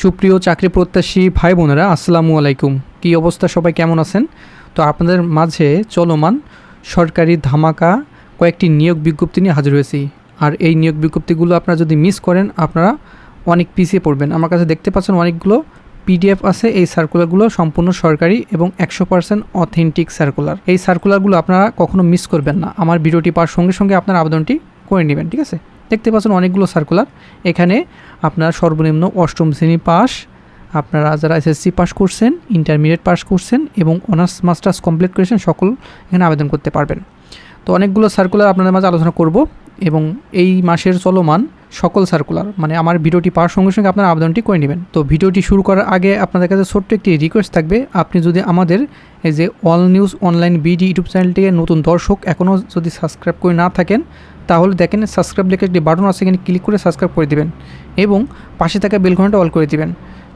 সুপ্রিয় চাকরি প্রত্যাশী ভাই বোনেরা, আসসালামু আলাইকুম। কী অবস্থা? সবাই কেমন আছেন? তো আপনাদের মাঝে চলমান সরকারি ধামাকা কয়েকটি নিয়োগ বিজ্ঞপ্তি নিয়ে হাজির হয়েছি। আর এই নিয়োগ বিজ্ঞপ্তিগুলো আপনারা যদি মিস করেন, আপনারা অনেক পিছিয়ে পড়বেন। আমার কাছে দেখতে পাচ্ছেন অনেকগুলো পিডিএফ আছে। এই সার্কুলারগুলো সম্পূর্ণ সরকারি এবং একশো পার্সেন্ট অথেন্টিক সার্কুলার এই সার্কুলারগুলো আপনারা কখনো মিস করবেন না। আমার ভিডিওটি পাওয়ার সঙ্গে সঙ্গে আপনার আবেদনটি করে নেবেন, ঠিক আছে? দেখতে পাচ্ছেন অনেকগুলো সার্কুলার এখানে আপনার সর্বনিম্ন অষ্টম শ্রেণি পাস আপনারা যারা এসএসসি পাস করছেন ইন্টারমিডিয়েট পাস করছেন এবং অনার্স মাস্টার্স কমপ্লিট করেছেন, সকল এখানে আবেদন করতে পারবেন। তো অনেকগুলো সার্কুলার আপনাদের মাঝে আলোচনা করব। এবং এই মাসের চলমান সকল সার্কুলার মানে আমার ভিডিওটি পাওয়ার সঙ্গে সঙ্গে আপনার আবেদনটি করে নেবেন। তো ভিডিওটি শুরু করার আগে আপনাদের কাছে ছোট্ট একটি রিকোয়েস্ট থাকবে। আপনি যদি আমাদের এই যে all news online BD YouTube চ্যানেলটিকে নতুন দর্শক এখনও যদি সাবস্ক্রাইব করে না থাকেন, তাহলে দেখেন সাবস্ক্রাইব লেখা একটি বাটন আছে, এখানে ক্লিক করে সাবস্ক্রাইব করে দেবেন এবং পাশে থাকা বেলঘন্টা অল করে দিবেন।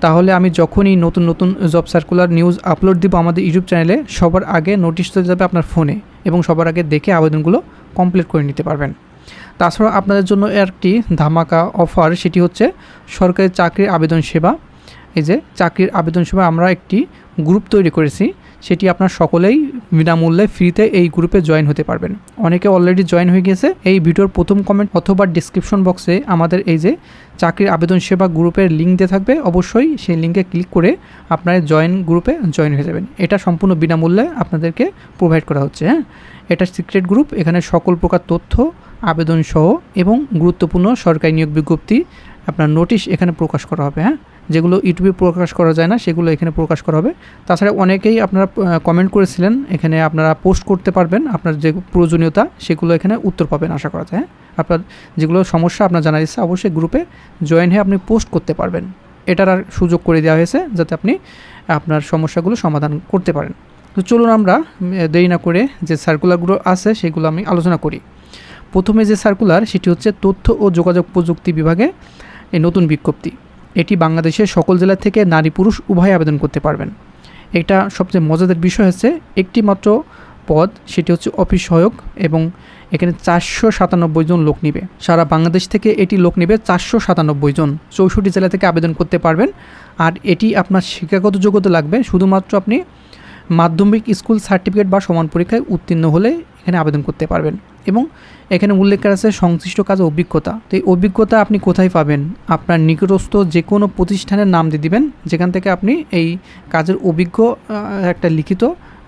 তাহলে আমি যখনই নতুন নতুন জব সার্কুলার নিউজ আপলোড দিব আমাদের ইউটিউব চ্যানেলে সবার আগে নোটিশ চলে যাবে আপনার ফোনে এবং সবার আগে দেখে আবেদনগুলো কমপ্লিট করে নিতে পারবেন। তাছাড়া আপনাদের জন্য একটি ধামাকা অফার সেটি হচ্ছে সরকারি চাকরির আবেদন সেবা। এই যে চাকরির আবেদন সেবা আমরা একটি গ্রুপ তৈরি করেছি, সেটি আপনার সকলেই বিনামূল্যে ফ্রিতে এই গ্রুপে জয়েন হতে পারবেন। অনেকে অলরেডি জয়েন হয়ে গেছে, এই ভিডিওর প্রথম কমেন্ট অথবা ডিসক্রিপশন বক্সে আমাদের এই যে চাকরির আবেদন সেবা গ্রুপের লিঙ্ক দিয়ে থাকবে। অবশ্যই সেই লিঙ্কে ক্লিক করে আপনারা জয়েন গ্রুপে জয়েন হয়ে যাবেন। এটা সম্পূর্ণ বিনামূল্যে আপনাদেরকে প্রোভাইড করা হচ্ছে হ্যাঁ। এটা সিক্রেট গ্রুপ এখানে সকল প্রকার তথ্য আবেদন সহ এবং গুরুত্বপূর্ণ সরকারি নিয়োগ বিজ্ঞপ্তি আপনার নোটিশ এখানে প্রকাশ করা হবে হ্যাঁ? যেগুলো ইউটিউবে প্রকাশ করা যায় না, সেগুলো এখানে প্রকাশ করা হবে। তাছাড়া অনেকেই আপনারা কমেন্ট করেছিলেন, এখানে আপনারা পোস্ট করতে পারবেন, আপনার যে প্রয়োজনীয়তা, সেগুলো এখানে উত্তর পাবেন আশা করা যায় হ্যাঁ? আপনার যেগুলো সমস্যা আপনার জানা দিচ্ছে অবশ্যই গ্রুপে জয়েন হয়ে আপনি পোস্ট করতে পারবেন। এটার আর সুযোগ করে দেওয়া হয়েছে, যাতে আপনি আপনার সমস্যাগুলো সমাধান করতে পারেন। তো চলুন আমরা দেরি না করে যে সার্কুলারগুলো আছে, সেগুলো আমি আলোচনা করি। প্রথমে যে সার্কুলার সেটি হচ্ছে তথ্য ও যোগাযোগ প্রযুক্তি বিভাগে এই নতুন বিজ্ঞপ্তি। এটি বাংলাদেশের সকল জেলা থেকে নারী পুরুষ উভয় আবেদন করতে পারবেন। এটা সবচেয়ে মজাদার বিষয় হচ্ছে, একটি মাত্র পদ, সেটি হচ্ছে অফিস সহায়ক এবং এখানে চারশো সাতানব্বই জন লোক নিবে। সারা বাংলাদেশ থেকে এটি লোক নেবে চারশো সাতানব্বই জন। চৌষট্টি জেলা থেকে আবেদন করতে পারবেন। আর এটি আপনার শিক্ষাগত যোগ্যতা লাগবে। শুধুমাত্র আপনি মাধ্যমিক স্কুল সার্টিফিকেট বা সমান পরীক্ষায় উত্তীর্ণ হলে এখানে আবেদন করতে পারবেন। এবং এখানে উল্লেখ করা আছে সংশ্লিষ্ট কাজে অভিজ্ঞতা। তো এই অভিজ্ঞতা আপনি কোথায় পাবেন? আপনার নিকটস্থ যে কোনো প্রতিষ্ঠানের নাম দিয়ে দিবেন, যেখান থেকে আপনি এই কাজের অভিজ্ঞ একটা লিখিত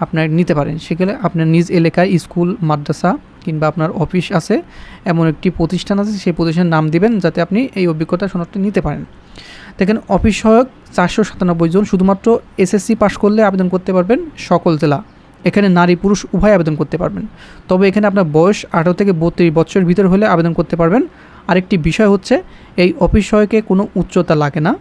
আপনার নিতে পারেন। সেখানে আপনার নিজ এলাকায় স্কুল, মাদ্রাসা কিংবা আপনার অফিস আছে, এমন একটি প্রতিষ্ঠান আছে, সেই প্রতিষ্ঠানের নাম দিবেন, যাতে আপনি এই অভিজ্ঞতা শনাক্ত নিতে পারেন। দেখেন, অফিস সহায়ক চারশো সাতানব্বই জন, শুধুমাত্র এসএসসি পাশ করলে আবেদন করতে পারবেন সকল জেলা। এখানে নারী, পুরুষ, উভয় আবেদন করতে পারবেন। তবে এখানে আপনার বয়স আঠারো থেকে বত্রিশ বছরের ভিতর হলে আবেদন করতে পারবেন। আরেকটি বিষয় হচ্ছে, এই অফিস সহায়কে কোনো উচ্চতা লাগে না,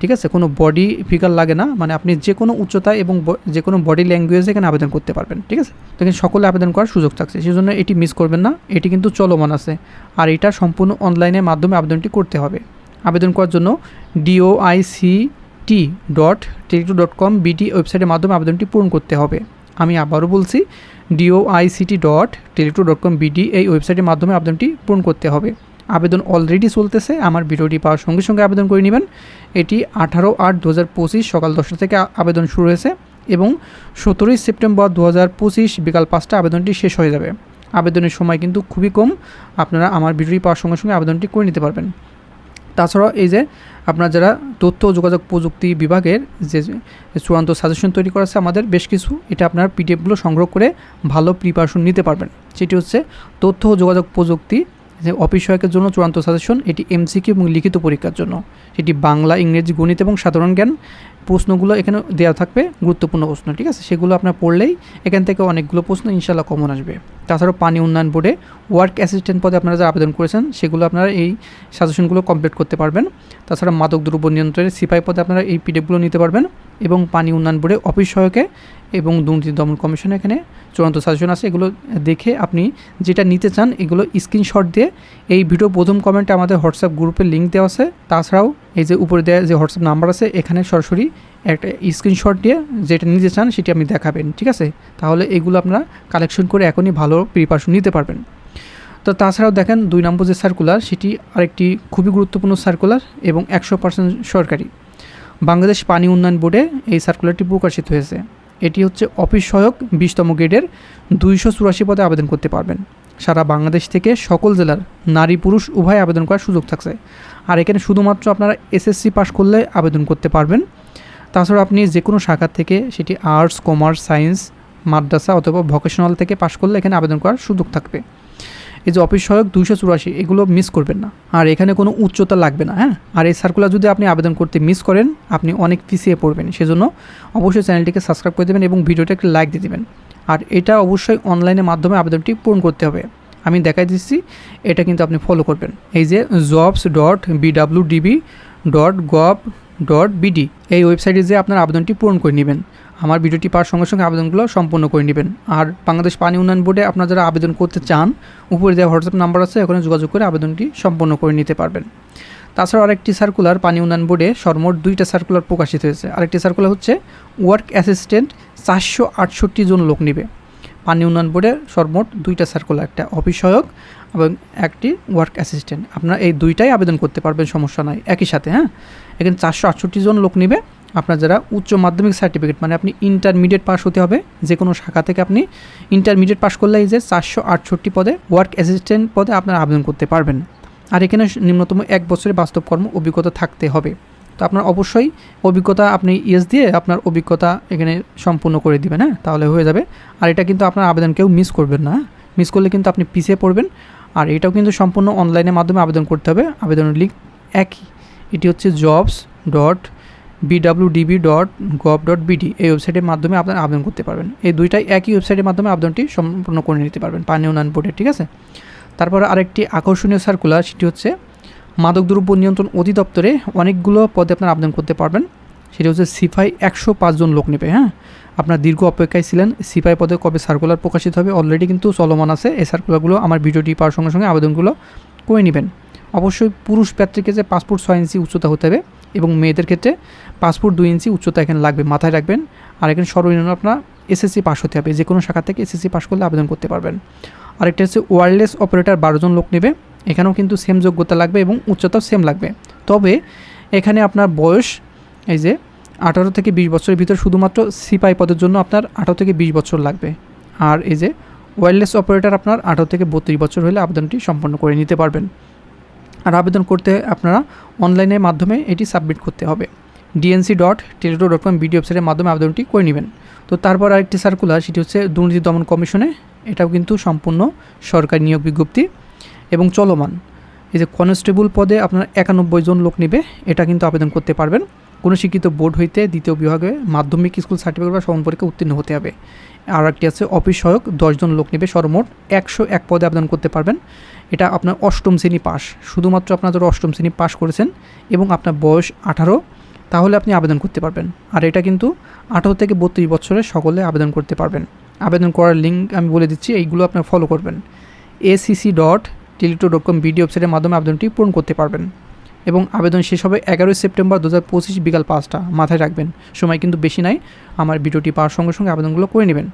ঠিক আছে? কোনো বডি ফিগার লাগে না মানে আপনি যে কোনো উচ্চতা এবং যে কোনো বডি ল্যাঙ্গুয়েজে এখানে আবেদন করতে পারবেন, ঠিক আছে? তো এখানে সকলে আবেদন করার সুযোগ থাকছে সেই জন্য এটি মিস করবেন না, এটি কিন্তু চলমান আছে। আর এটা সম্পূর্ণ অনলাইনের মাধ্যমে আবেদনটি করতে হবে। আবেদন করার জন্য ডিওআইসি টি dot teletalk dot com B D ওয়েবসাইটের মাধ্যমে আবেদনটি পূরণ করতে হবে। আমি আবারও বলছি DOICT dot teletalk dot com BD এই ওয়েবসাইটের মাধ্যমে আবেদনটি পূরণ করতে হবে। আবেদন অলরেডি চলতেছে, আমার ভিডিওটি পাওয়ার সঙ্গে সঙ্গে আবেদন করে নেবেন। এটি আঠারো আট দু হাজার পঁচিশ সকাল দশটা থেকে আবেদন শুরু হয়েছে এবং সতেরোই সেপ্টেম্বর দু হাজার পঁচিশ বিকাল পাঁচটা আবেদনটি শেষ হয়ে যাবে। আবেদনের সময় কিন্তু খুবই কম, আপনারা আমার ভিডিওটি পাওয়ার সঙ্গে সঙ্গে আবেদনটি করে নিতে পারবেন। তাছাড়া এই যে আপনার যারা তথ্য ও যোগাযোগ প্রযুক্তি বিভাগের যে চূড়ান্ত সাজেশন তৈরি করা আছে আমাদের, বেশ কিছু এটা আপনার পিডিএফগুলো সংগ্রহ করে ভালো প্রিপারেশন নিতে পারবেন। সেটি হচ্ছে তথ্য ও যোগাযোগ প্রযুক্তি, যে অফিস সহায়কের জন্য চূড়ান্ত সাজেশন এটি এমসিকিউ এবং লিখিত পরীক্ষার জন্য। এটি বাংলা, ইংরেজি, গণিত এবং সাধারণ জ্ঞান প্রশ্নগুলো এখানে দেওয়া থাকবে, গুরুত্বপূর্ণ প্রশ্ন, ঠিক আছে? সেগুলো আপনার পড়লেই এখান থেকে অনেকগুলো প্রশ্ন ইনশাল্লাহ কমন আসবে। তাছাড়াও পানি উন্নয়ন বোর্ডে ওয়ার্ক অ্যাসিস্ট্যান্ট পদে আপনারা যারা আবেদন করেছেন, সেগুলো আপনারা এই সাজেশনগুলো কমপ্লিট করতে পারবেন। তাছাড়া মাদক দ্রব্য নিয়ন্ত্রণের সিপাই পদে আপনারা এই পিডিএফগুলো নিতে পারবেন এবং পানি উন্নয়ন বোর্ডে অফিস সহায়কে এবং দুর্নীতি দমন কমিশনে এখানে চূড়ান্ত সাজেশন আছে, এগুলো দেখে আপনি যেটা নিতে চান, এগুলো স্ক্রিনশট দিয়ে এই ভিডিও প্রথম কমেন্টে আমাদের হোয়াটসঅ্যাপ গ্রুপের লিঙ্ক দেওয়া আছে। তাছাড়াও এই যে উপরে দেওয়া যে হোয়াটসঅ্যাপ নাম্বার আছে, এখানে সরাসরি একটা স্ক্রিনশট দিয়ে যেটা নিতে চান, সেটি আপনি দেখাবেন, ঠিক আছে? তাহলে এগুলো আপনারা কালেকশন করে এখনই ভালো প্রিপারেশন নিতে পারবেন। তো তাছাড়াও দেখেন দুই নম্বর যে সার্কুলার সেটি আরেকটি খুবই গুরুত্বপূর্ণ সার্কুলার এবং একশো পার্সেন্ট সরকারি। বাংলাদেশ পানি উন্নয়ন বোর্ডে এই সার্কুলারটি প্রকাশিত হয়েছে। এটি হচ্ছে অফিস সহায়ক বিশতম গ্রেডের দুইশো চুরাশি পদে আবেদন করতে পারবেন। সারা বাংলাদেশ থেকে সকল জেলার নারী পুরুষ উভয় আবেদন করার সুযোগ থাকছে। আর এখানে শুধুমাত্র আপনারা এসএসসি পাশ করলে আবেদন করতে পারবেন। তাছাড়া আপনি যে কোনো শাখা থেকে সেটি আর্টস কমার্স সায়েন্স মাদ্রাসা অথবা ভোকেশনাল থেকে পাশ করলে এখানে আবেদন করার সুযোগ থাকবে। এই যে অফিস সহায়ক দুইশো চুরাশি, এগুলো মিস করবেন না। আর এখানে কোনো উচ্চতা লাগবে না হ্যাঁ? আর এই সার্কুলার যদি আপনি আবেদন করতে মিস করেন, আপনি অনেক পিছিয়ে পড়বেন। সেজন্য অবশ্যই চ্যানেলটিকে সাবস্ক্রাইব করে দেবেন এবং ভিডিওটা একটি লাইক দিয়ে দেবেন। আর এটা অবশ্যই অনলাইনের মাধ্যমে আবেদনটি পূরণ করতে হবে। আমি দেখাই দিচ্ছি, এটা কিন্তু আপনি ফলো করবেন। এই যে jobs dot BWDB dot gov dot BD এই ওয়েবসাইটে যে আপনার আবেদনটি পূরণ করে নেবেন। আমার ভিডিওটি পাওয়ার সঙ্গে সঙ্গে আবেদনগুলো সম্পূর্ণ করে নেবেন। আর বাংলাদেশ পানি উন্নয়ন বোর্ডে আপনারা যারা আবেদন করতে চান, উপরে দেওয়া হোয়াটসঅ্যাপ নাম্বার আছে, ওখানে যোগাযোগ করে আবেদনটি সম্পন্ন করে নিতে পারবেন। তাছাড়াও আরেকটি সার্কুলার পানি উন্নয়ন বোর্ডে সর্বমোট দুইটা সার্কুলার প্রকাশিত হয়েছে। আরেকটি সার্কুলার হচ্ছে ওয়ার্ক অ্যাসিস্ট্যান্ট চারশো আটষট্টি জন লোক নেবে। পানি উন্নয়ন বোর্ডে সর্বমোট দুইটা সার্কুলার একটা অফিস সহায়ক এবং একটি ওয়ার্ক অ্যাসিস্ট্যান্ট আপনারা এই দুইটাই আবেদন করতে পারবেন, সমস্যা নাই। একই সাথে হ্যাঁ? এখানে চারশো আটষট্টি জন লোক নেবে। আপনার যারা উচ্চ মাধ্যমিক সার্টিফিকেট মানে আপনি ইন্টারমিডিয়েট পাস হতে হবে যে কোনো শাখা থেকে আপনি ইন্টারমিডিয়েট পাস করলে এই যে চারশো আটষট্টি পদে ওয়ার্ক অ্যাসিস্ট্যান্ট পদে আপনারা আবেদন করতে পারবেন। আর এখানে নিম্নতম এক বছরের বাস্তব কর্ম অভিজ্ঞতা থাকতে হবে। তো আপনার অবশ্যই অভিজ্ঞতা আপনি ইয়েস দিয়ে আপনার অভিজ্ঞতা এখানে সম্পূর্ণ করে দিবেন হ্যাঁ? তাহলে হয়ে যাবে। আর এটা কিন্তু আপনার আবেদন কেউ মিস করবেন না মিস করলে কিন্তু আপনি পিছিয়ে পড়বেন। আর এটাও কিন্তু সম্পূর্ণ অনলাইনের মাধ্যমে আবেদন করতে হবে। আবেদনের লিঙ্ক একই। এটি হচ্ছে jobs dot BWDB dot gov dot BD এই ওয়েবসাইটের মাধ্যমে আপনারা আবেদন করতে পারবেন। এই দুইটাই একই ওয়েবসাইটের মাধ্যমে আবেদনটি সম্পূর্ণ করে নিতে পারবেন। পানি উন্নয়ন বোর্ডের ঠিক আছে? তারপর আরেকটি আকর্ষণীয় সার্কুলার সেটি হচ্ছে মাদক দ্রব্য নিয়ন্ত্রণ অধিদপ্তরে অনেকগুলো পদে আপনারা আবেদন করতে পারবেন। সেটা হচ্ছে সিফাই একশো পাঁচজন লোক নেবে হ্যাঁ? আপনার দীর্ঘ অপেক্ষায় ছিলেন সিপাই পদে কবে সার্কুলার প্রকাশিত হবে অলরেডি কিন্তু চলমান আছে। এই সার্কুলারগুলো আমার ভিডিওটি পাওয়ার সঙ্গে সঙ্গে আবেদনগুলো করে নেবেন। অবশ্যই পুরুষ প্রার্থীকে যে পাসপোর্ট ছয় ইঞ্চি উচ্চতা হতে হবে এবং মেয়েদের ক্ষেত্রে পাসপোর্ট দুই ইঞ্চি উচ্চতা এখানে লাগবে, মাথায় রাখবেন। আর এখানে সর্বনিম্ন আপনার এসএসসি পাস হতে হবে যে কোনো শাখা থেকে এসএসসি পাস করলে আবেদন করতে পারবেন। আরেকটা হচ্ছে ওয়্যারলেস অপারেটর বারোজন লোক নেবে। এখানেও কিন্তু সেম যোগ্যতা লাগবে এবং উচ্চতাও সেম লাগবে। তবে এখানে আপনার বয়স, এই যে আঠারো থেকে বিশ বছরের ভিতরে শুধুমাত্র সিপাই পদের জন্য আপনার আঠারো থেকে বিশ বছর লাগবে। আর এই যে ওয়্যারলেস অপারেটর আপনার আঠারো থেকে বত্রিশ বছর হলে আবেদনটি সম্পন্ন করে নিতে পারবেন। আর আবেদন করতে আপনারা অনলাইনের মাধ্যমে এটি সাবমিট করতে হবে। DNC dot teletalk dot com BD ওয়েবসাইটের মাধ্যমে আবেদনটি করে নেবেন। তো তারপর আরেকটি সার্কুলার সেটি হচ্ছে দুর্নীতি দমন কমিশনে। এটাও কিন্তু সম্পূর্ণ সরকারি নিয়োগ বিজ্ঞপ্তি। এবং চলমান। এই যে কনস্টেবল পদে আপনার একানব্বই জন লোক নেবে, এটা কিন্তু আবেদন করতে পারবেন। কোনো শিক্ষিত বোর্ড হইতে দ্বিতীয় বিভাগে মাধ্যমিক স্কুল সার্টিফিকেট বা সমান পরীক্ষা উত্তীর্ণ হতে হবে। আর একটি আছে অফিস সহায়ক দশজন লোক নেবে সর্বমোট একশো এক পদে আবেদন করতে পারবেন। এটা আপনার অষ্টম শ্রেণি পাস শুধুমাত্র আপনার যারা অষ্টম শ্রেণি পাস করেছেন এবং আপনার বয়স আঠারো, তাহলে আপনি আবেদন করতে পারবেন। আর এটা কিন্তু আঠারো থেকে বত্রিশ বছরের সকলে আবেদন করতে পারবেন। আবেদন করার লিঙ্ক আমি বলে দিচ্ছি, এইগুলো আপনার ফলো করবেন। ACC dot teletalk dot com BD ওয়েবসাইটের মাধ্যমে আবেদনটি পূরণ করতে পারবেন এবং আবেদন শেষ হবে এগারোই সেপ্টেম্বর দু পঁচিশ বিকাল পাঁচটা। মাথায় রাখবেন, সময় কিন্তু বেশি নাই, আমার ভিডিওটি পাওয়ার সঙ্গে সঙ্গে আবেদনগুলো করে নেবেন।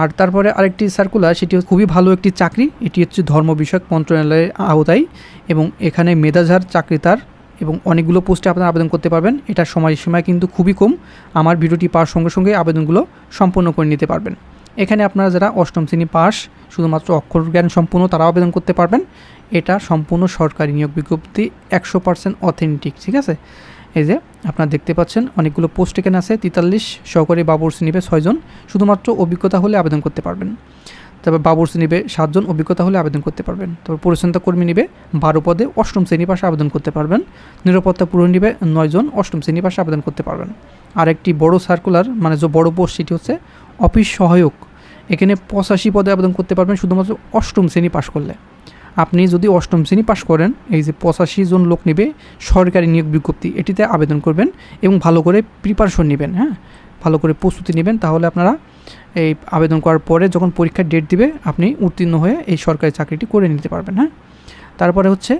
আর তারপরে আরেকটি সার্কুলার সেটি খুবই ভালো একটি চাকরি, এটি হচ্ছে ধর্ম বিষয়ক মন্ত্রণালয়ের আওতায় এবং এখানে মেধাঝার চাকরি তার এবং অনেকগুলো পোস্টে আপনারা আবেদন করতে পারবেন। এটার সময়সীমা কিন্তু খুবই কম, আমার ভিডিওটি পাওয়ার সঙ্গে সঙ্গে আবেদনগুলো সম্পন্ন করে নিতে পারবেন। এখানে আপনারা যারা অষ্টম শ্রেণি পাস, শুধুমাত্র অক্ষর জ্ঞান সম্পূর্ণ তারা আবেদন করতে পারবেন। এটা সম্পূর্ণ সরকারি নিয়োগ বিজ্ঞপ্তি, একশো পার্সেন্ট অথেন্টিক ঠিক আছে? এই যে, আপনারা দেখতে পাচ্ছেন, অনেকগুলো পোস্ট এখানে আছে, তেতাল্লিশ সহকারী বাবুর্সি নিবে ছয়জন, শুধুমাত্র অভিজ্ঞতা হলে আবেদন করতে পারবেন। তারপর বাবুর্সি নিবে সাতজন, অভিজ্ঞতা হলে আবেদন করতে পারবেন। তারপর পরিচ্ছন্নতা কর্মী নিবে বারো পদে অষ্টম শ্রেণি পাশে আবেদন করতে পারবেন। নিরাপত্তা পূরণ নিবে নয়জন, অষ্টম শ্রেণি পাশে আবেদন করতে পারবেন। আর একটি বড় সার্কুলার মানে যে বড় পোস্ট সেটি হচ্ছে অফিস সহায়ক। এখানে পঁচাশি পদে আবেদন করতে পারবেন, শুধুমাত্র অষ্টম শ্রেণি পাশ করলে। আপনি যদি অষ্টম শ্রেণি পাশ করেন, এই যে পঁচাশি জন লোক নেবে, সরকারি নিয়োগ বিজ্ঞপ্তি, এটিতে আবেদন করবেন এবং ভালো করে প্রিপারেশন নেবেন হ্যাঁ? ভালো করে প্রস্তুতি নেবেন, তাহলে আপনারা এই আবেদন করার পরে যখন পরীক্ষার ডেট দিবে, আপনি উত্তীর্ণ হয়ে এই সরকারি চাকরিটি করে নিতে পারবেন হ্যাঁ? তারপরে হচ্ছে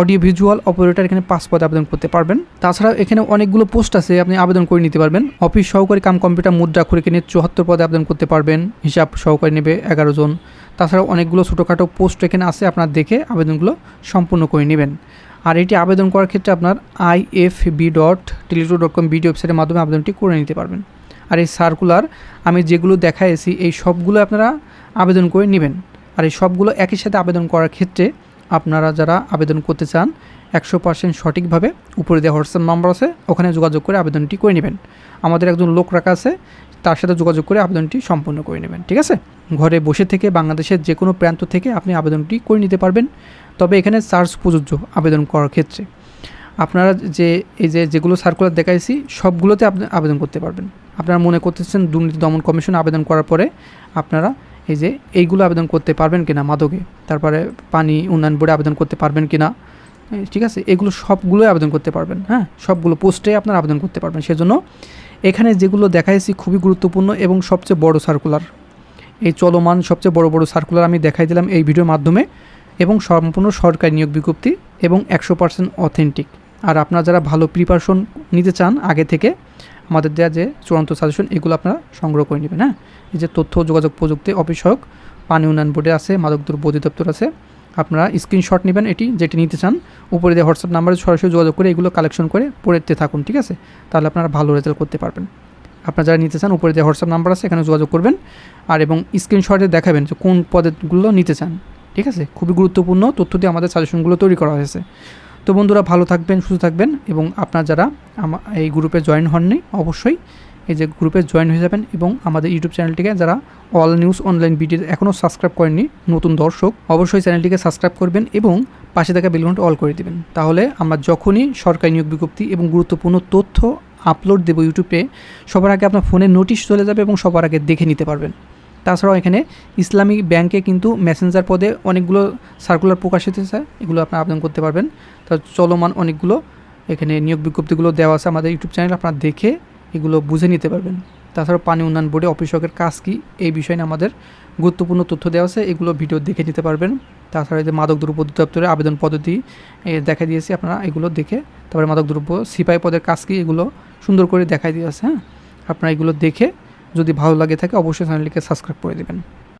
অডিও ভিজুয়াল অপারেটর এখানে পাঁচ পদে আবেদন করতে পারবেন। তাছাড়া এখানে অনেকগুলো পোস্ট আছে, আপনি আবেদন করে নিতে পারবেন। অফিস সহকারী কাম কম্পিউটার মুদ্রা করে কিনে চুয়াত্তর পদে আবেদন করতে পারবেন, হিসাব সহকারী নেবে এগারো জন। তাছাড়াও অনেকগুলো ছোটোখাটো পোস্ট এখানে আছে, আপনার দেখে আবেদনগুলো সম্পূর্ণ করে নেবেন। আর এটি আবেদন করার ক্ষেত্রে আপনার IFB dot teletalk dot com BD ওয়েবসাইটের মাধ্যমে আবেদনটি করে নিতে পারবেন। আর এই সার্কুলার আমি যেগুলো দেখাইছি, এই সবগুলো আপনারা আবেদন করে নেবেন। আর এই সবগুলো একই সাথে আবেদন করার ক্ষেত্রে আপনারা যারা আবেদন করতে চান, একশো পার্সেন্ট সঠিকভাবে উপরে দেওয়া হোয়াটসঅ্যাপ নম্বর আছে, ওখানে যোগাযোগ করে আবেদনটি করে নেবেন। আমাদের একজন লোক রাখা আছে, তার সাথে যোগাযোগ করে আবেদনটি সম্পূর্ণ করে নেবেন, ঠিক আছে? ঘরে বসে থেকে বাংলাদেশের যে কোনো প্রান্ত থেকে আপনি আবেদনটি করে নিতে পারবেন। তবে এখানে চার্জ প্রযোজ্য আবেদন করার ক্ষেত্রে। আপনারা যে, এই যে যেগুলো সার্কুলার দেখাইছি, সবগুলোতে আপনি আবেদন করতে পারবেন। আপনারা মনে করতেছেন দুর্নীতি দমন কমিশন আবেদন করার পরে আপনারা এই যে এইগুলো আবেদন করতে পারবেন কিনা মাদকে, তারপরে পানি উন্নয়ন বোর্ডে আবেদন করতে পারবেন কিনা ঠিক আছে? এগুলো সবগুলোই আবেদন করতে পারবেন হ্যাঁ? সবগুলো পোস্টে আপনারা আবেদন করতে পারবেন। সেজন্য এখানে যেগুলো দেখাইছি খুবই গুরুত্বপূর্ণ এবং সবচেয়ে বড় সার্কুলার এই চলমান সবচেয়ে বড় বড় সার্কুলার আমি দেখাই দিলাম এই ভিডিওর মাধ্যমে এবং সম্পূর্ণ সরকারি নিয়োগ বিজ্ঞপ্তি এবং একশো পার্সেন্ট অথেন্টিক আর আপনারা যারা ভালো প্রিপারেশন নিতে চান আগে থেকে আমাদের দেওয়া যে চূড়ান্ত সাজেশন এগুলো আপনারা সংগ্রহ করে নেবেন হ্যাঁ? এই যে তথ্য, যোগাযোগ প্রযুক্তি অফিস সহক পানি উন্নয়ন বোর্ডে আছে মাদক দ্রব্য অধিদপ্তর আছে। আপনারা স্ক্রিনশট নেবেন এটি, যেটি নিতে চান। উপরে দিয়ে হোয়াটসঅ্যাপ নাম্বারে সরাসরি যোগাযোগ করে এগুলো কালেকশন করে পড়তে থাকুন, ঠিক আছে? তাহলে আপনারা ভালো রেজাল্ট করতে পারবেন। আপনারা যারা নিতে চান, উপরে দিয়ে হোয়াটসঅ্যাপ নাম্বার আছে, এখানে যোগাযোগ করবেন। আর এবং স্ক্রিনশটে দেখাবেন যে কোন পদেরগুলো নিতে চান, ঠিক আছে? খুবই গুরুত্বপূর্ণ তথ্য দিয়ে আমাদের সাজেশনগুলো তৈরি করা হয়েছে। তো বন্ধুরা ভালো থাকবেন, সুস্থ থাকবেন এবং আপনারা যারা আমা, এই গ্রুপে জয়েন হননি, অবশ্যই এই যে গ্রুপে জয়েন হয়ে যাবেন এবং আমাদের ইউটিউব চ্যানেলটিকে যারা অল নিউজ অনলাইন ভিডিও এখনও সাবস্ক্রাইব করেননি, নতুন দর্শক, অবশ্যই চ্যানেলটিকে সাবস্ক্রাইব করবেন এবং পাশে থাকা বেলঘন্টা অল করে দিবেন। তাহলে আমরা যখনই সরকারি নিয়োগ বিজ্ঞপ্তি এবং গুরুত্বপূর্ণ তথ্য আপলোড দেবো ইউটিউবে সবার আগে আপনার ফোনে নোটিশ চলে যাবে এবং সবার আগে দেখে নিতে পারবেন। তাছাড়াও এখানে ইসলামিক ব্যাংকে কিন্তু মেসেঞ্জার পদে অনেকগুলো সার্কুলার প্রকাশিত হয়েছে, এগুলো আপনারা আবেদন করতে পারবেন। তো চলমান অনেকগুলো এখানে নিয়োগ বিজ্ঞপ্তিগুলো দেওয়া আছে আমাদের ইউটিউব চ্যানেল, আপনারা দেখে এগুলো বুঝে নিতে পারবেন। তাছাড়াও পানি উন্নয়ন বোর্ডে অফিসকের কাজ কী, এই বিষয়ে আমাদের গুরুত্বপূর্ণ তথ্য দেওয়া আছে, এগুলো ভিডিও দেখে নিতে পারবেন। তাছাড়া যে মাদক দ্রব্য অধিদপ্তরে আবেদন পদ্ধতি দেখা দিয়েছি আপনারা, এগুলো দেখে। তারপরে মাদক দ্রব্য সিপাই পদের কাজ কী, এগুলো সুন্দর করে দেখাই দিয়েছে হ্যাঁ? আপনারা এগুলো দেখে যদি ভালো লাগে থাকে অবশ্যই চ্যানেলটিকে সাবস্ক্রাইব করে দেবেন।